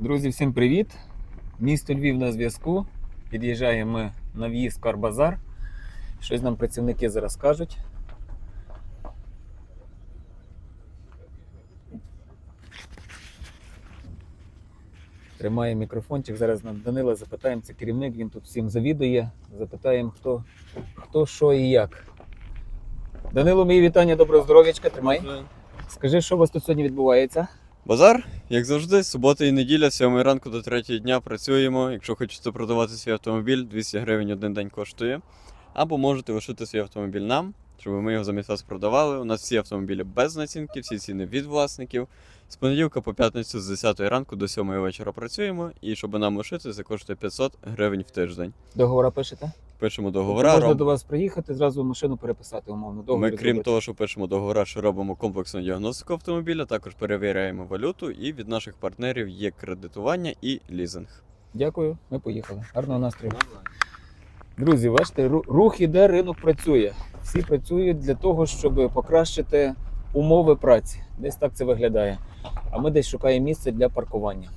Друзі, всім привіт! Місто Львів на зв'язку. Під'їжджаємо ми на в'їзд Карбазар. Щось нам працівники зараз кажуть. Тримає мікрофончик. Зараз нам Данила запитаємо, це керівник, він тут всім завідує. Запитаємо, хто, хто що і як. Данило, мої вітання, доброго здоров'ячка, тримай. Скажи, що у вас тут сьогодні відбувається? Базар, як завжди, субота і неділя, з 7 ранку до 3 дня працюємо. Якщо хочете продавати свій автомобіль, 200 гривень один день коштує. Або можете лишити свій автомобіль нам, щоб ми його замість вас продавали. У нас всі автомобілі без націнки, всі ціни від власників. З понеділка по п'ятницю з 10 ранку до 7 вечора працюємо, і щоб нам лишити, це коштує 500 гривень в тиждень. Договора пишете? Пишемо договора. можна роб- до вас приїхати, зразу машину переписати, умовно. Ми, Договір крім зробити. того, що пишемо договора, що робимо комплексну діагностику автомобіля, також перевіряємо валюту, і від наших партнерів є кредитування і лізинг. Дякую, ми поїхали. Гарного настрою. Друзі, бачите, рух іде, ринок працює. Всі працюють для того, щоб покращити умови праці. Десь так це виглядає. А ми десь шукаємо місце для паркування.